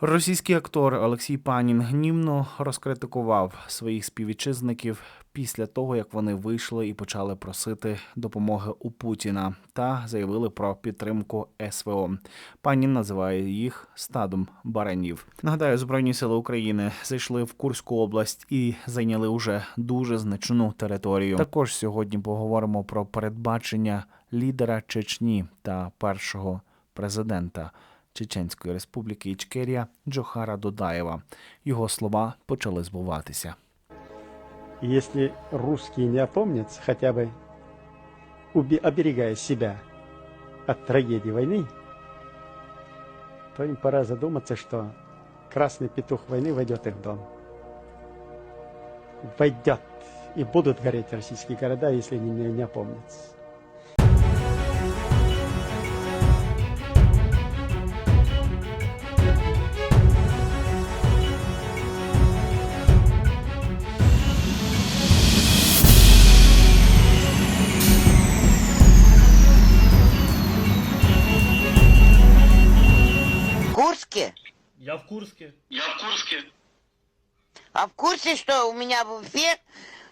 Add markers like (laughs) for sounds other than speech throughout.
Російський актор Олексій Панін гнівно розкритикував своїх співвітчизників після того, як вони вийшли і почали просити допомоги у Путіна та заявили про підтримку СВО. Панін називає їх стадом баранів. Нагадаю, збройні сили України зайшли в Курську область і зайняли уже дуже значну територію. Також сьогодні поговоримо про передбачення лідера Чечні та першого президента. Чеченської республіки Ічкерія Джохара Додаєва. Його слова почали збуватися. И если русские не опомнятся, хотя бы уби- оберегая себя от трагедии войны, то им пора задуматься, что красный петух войны войдет в их дом. Войдет. И будут гореть российские города, если они не, не Курске? Я в Курске. Я в Курске. А в курсе, что у меня в Уфе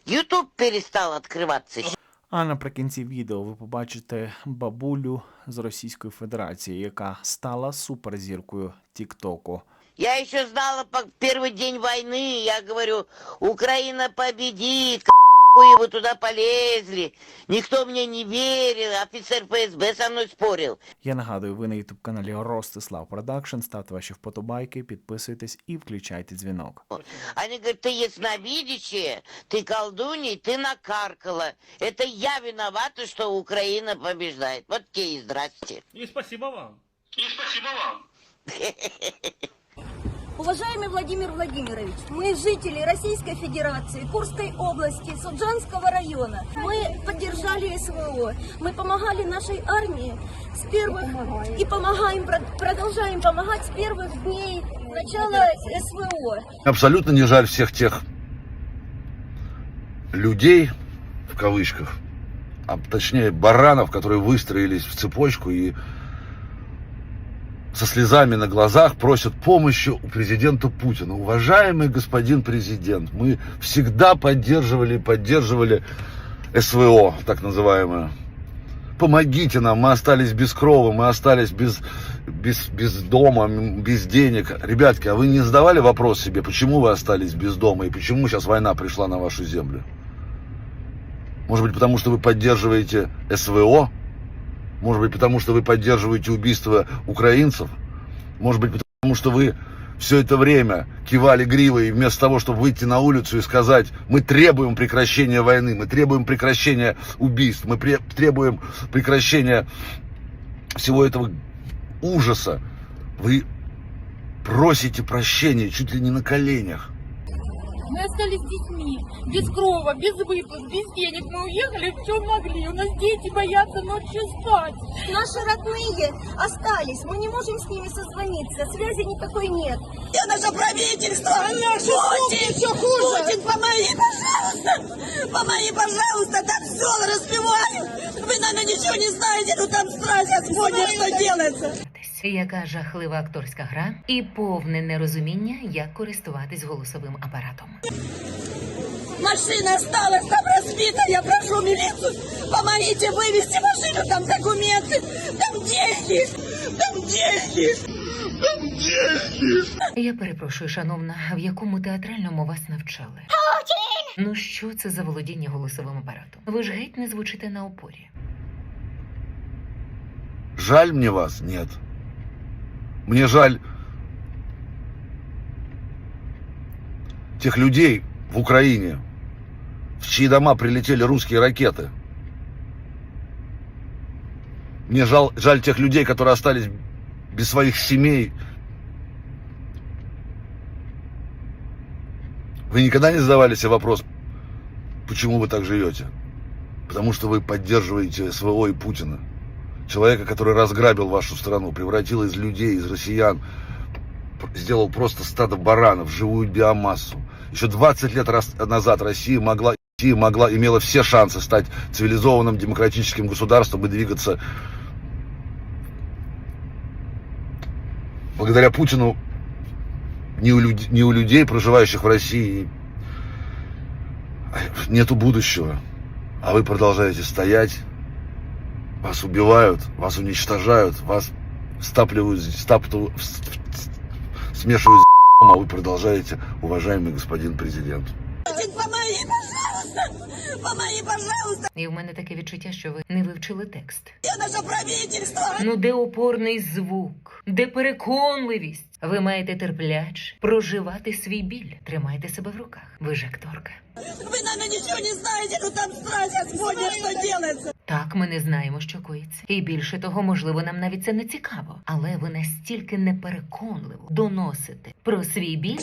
YouTube перестал открываться? А наприкінці відео ви побачите бабулю з Російської Федерації, яка стала суперзіркою Тіктоку. Я еще знала по первый день войны, я говорю, Украина победит, хуй вы туда полезли. Никто мне не верил, офицер ФСБ со мной спорил. Я нагадую, ви на ютуб каналі Ростислав Продакшн. Ставте ваші вподобайки, підписуйтесь і включайте дзвінок. Они говорят, ты ясновидящая, ты колдунья, ты накаркала. Это я виновата, что Украина побеждает. Вот те и здрасте. И спасибо вам. И спасибо вам. (laughs) Уважаемый Владимир Владимирович, мы жители Российской Федерации, Курской области, Суджанского района. Мы поддержали СВО, мы помогали нашей армии с первых и помогаем, прод- продолжаем помогать с первых дней начала СВО. Абсолютно не жаль всех тех людей, в кавычках, а точнее баранов, которые выстроились в цепочку и со слезами на глазах просят помощи у президента Путина. Уважаемый господин президент, мы всегда поддерживали и поддерживали СВО, так называемое. Помогите нам, мы остались без крова, мы остались без, без, без дома, без денег. Ребятки, а вы не задавали вопрос себе, почему вы остались без дома и почему сейчас война пришла на вашу землю? Может быть, потому что вы поддерживаете СВО? Может быть, потому что вы поддерживаете убийство украинцев? Может быть, потому что вы все это время кивали гривой вместо того, чтобы выйти на улицу и сказать, мы требуем прекращения войны, мы требуем прекращения убийств, мы требуем прекращения всего этого ужаса, вы просите прощения чуть ли не на коленях. Мы остались с детьми, без крова, без выплат, без денег. Мы уехали в чем могли. У нас дети боятся ночью спать. Наши родные остались, мы не можем с ними созвониться, связи никакой нет. Где наше правительство? Путин, все хуже. Путин, помоги, пожалуйста. Помоги, пожалуйста, там все разбивают. Вы, наверное, ничего не знаете, но там страх Господня, что делается. Яка жахлива акторська гра і повне нерозуміння, як користуватись голосовим апаратом. Машина осталась там разбита. Я прошу милицию, помогите вывести машину, там документы, там деньги, там деньги. Там деньги. Я перепрошую, шановна, в якому театральному вас навчали? Ну що це за володіння голосовим апаратом? Ви ж геть не звучите на опорі. Жаль мне вас? Нет. Мне жаль тех людей в Украине, в чьи дома прилетели русские ракеты. Мне жал, жаль тех людей, которые остались без своих семей. Вы никогда не задавали себе вопрос, почему вы так живете? Потому что вы поддерживаете СВО и Путина. Человека, который разграбил вашу страну, превратил из людей, из россиян, сделал просто стадо баранов, живую биомассу. Еще 20 лет назад Россия могла, Россия могла, имела все шансы стать цивилизованным демократическим государством и двигаться благодаря Путину ни у, люд- ни у людей, проживающих в России, нету будущего. А вы продолжаете стоять, вас убивают, вас уничтожают, вас стапливают, стапту, смешивают с а вы продолжаете, уважаемый господин президент. Путин, помоги, пожалуйста! Помоги, пожалуйста! І в мене таке відчуття, що ви не вивчили текст. Я наше правительство! Ну, де опорний звук, де переконливість? Ви маєте терпляче проживати свій біль. Тримайте себе в руках. Ви ж акторка. Вы, наверное, ничего не знаете, но там страсть Господня, что делается! Так, ми не знаємо, що коїться. І більше того, можливо, нам навіть це не цікаво. Але ви настільки непереконливо доносите про свій біль,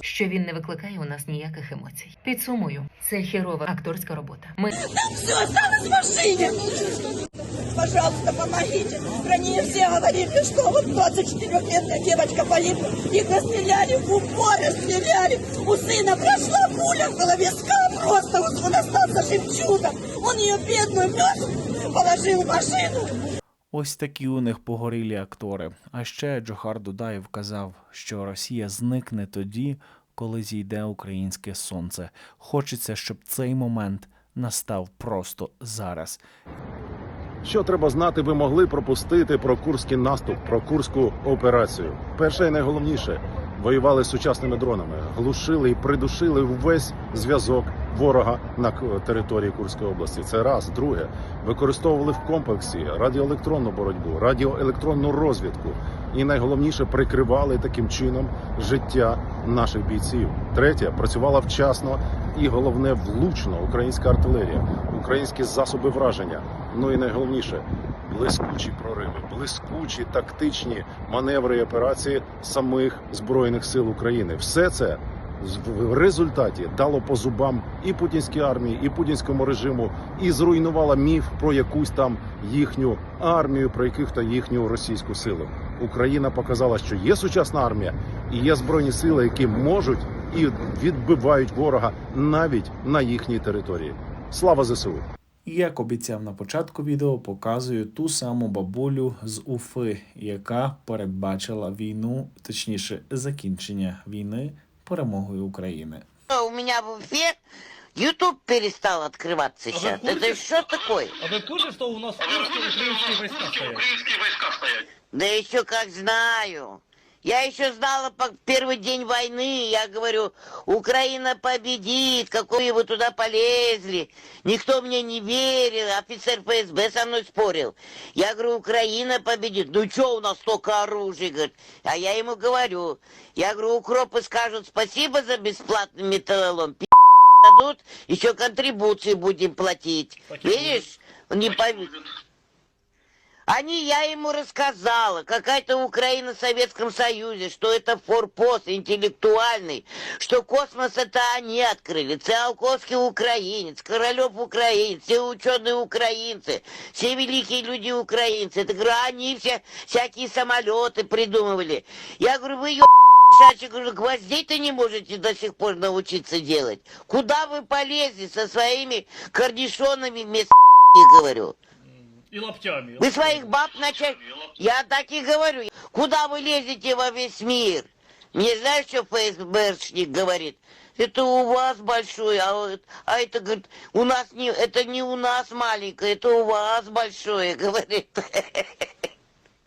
що він не викликає у нас ніяких емоцій. Підсумую, це херова акторська робота. Ми Там все в машине! Пожалуйста, помогите! В стране все говорили, что вот 24-летняя девочка погибла. Их расстреляли, в упоре стреляли. У сына прошла пуля в голове, скал просто, он остался жемчугом. Он ее бедную мертвую положил в машину. Ось такі у них погорілі актори. А ще Джохар Дудаєв казав, що Росія зникне тоді, коли зійде українське сонце. Хочеться, щоб цей момент настав просто зараз. Що треба знати, ви могли пропустити про курський наступ, про курську операцію. Перше і найголовніше воювали з сучасними дронами, глушили і придушили весь зв'язок ворога на території Курської області. Це раз, друге, використовували в комплексі радіоелектронну боротьбу, радіоелектронну розвідку. І найголовніше прикривали таким чином життя наших бійців. Третє працювала вчасно і головне влучно українська артилерія, українські засоби враження. Ну і найголовніше блискучі прориви, блискучі тактичні маневри і операції самих збройних сил України. Все це в результаті дало по зубам і путінській армії, і путінському режиму, і зруйнувало міф про якусь там їхню армію, про яких-то їхню російську силу. Україна показала, що є сучасна армія і є збройні сили, які можуть і відбивають ворога навіть на їхній території. Слава ЗСУ! Як обіцяв на початку відео, показую ту саму бабулю з Уфи, яка передбачила війну, точніше, закінчення війни перемогою України. У меня в Уфе YouTube перестал открываться А вы сейчас. в курсе? Это что такое? А вы в курсе, что у нас в А вы в Курске курсе, что у украинские нас в войска Курске стоят? украинские войска стоят? Да еще как знаю. Я еще знала по первый день войны, я говорю, Украина победит, какое вы туда полезли. Никто мне не верил, офицер ФСБ со мной спорил. Я говорю, Украина победит. Ну что у нас столько оружия, говорит. А я ему говорю, я говорю, укропы скажут спасибо за бесплатный металлолом, пи*** дадут, еще контрибуции будем платить. Почему? Видишь, не поверил. Они, я ему рассказала, какая-то Украина в Советском Союзе, что это форпост интеллектуальный, что космос это они открыли, Циолковский украинец, Королев украинец, все ученые украинцы, все великие люди украинцы. Это, говорю, они все всякие самолеты придумывали. Я говорю, вы ё... Шачи, говорю, гвоздей-то не можете до сих пор научиться делать. Куда вы полезли со своими корнишонами вместо говорю? И лоптями. Вы своих баб начали... Я так и говорю. Куда вы лезете во весь мир? Мне знаешь, что ФСБшник говорит? Это у вас большой, а, вот- а это, говорит, у нас не... Это не у нас маленькое, это у вас большое, (laughs) говорит.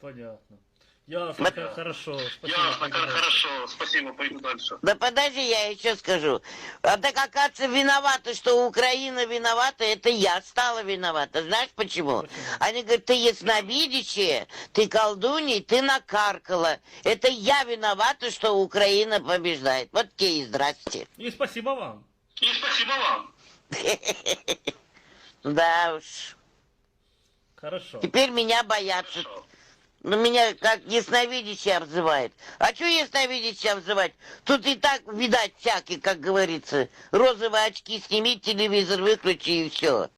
Понятно. Ясно, х- хорошо. Спасибо. Ясно, пойду хорошо, спасибо, пойду дальше. Да подожди, я еще скажу. А так оказывается виновата, что Украина виновата, это я стала виновата. Знаешь почему? Почему? Они говорят, ты ясновидящая, ты колдунья, ты накаркала. Это я виновата, что Украина побеждает. Вот те и здрасте. И спасибо вам. И спасибо вам. (laughs) Да уж. Хорошо. Теперь меня боятся. Хорошо. Ну, меня как ясновидящая обзывает. А что ясновидящая обзывать? Тут и так, видать, всякий, как говорится. Розовые очки сними, телевизор выключи и все.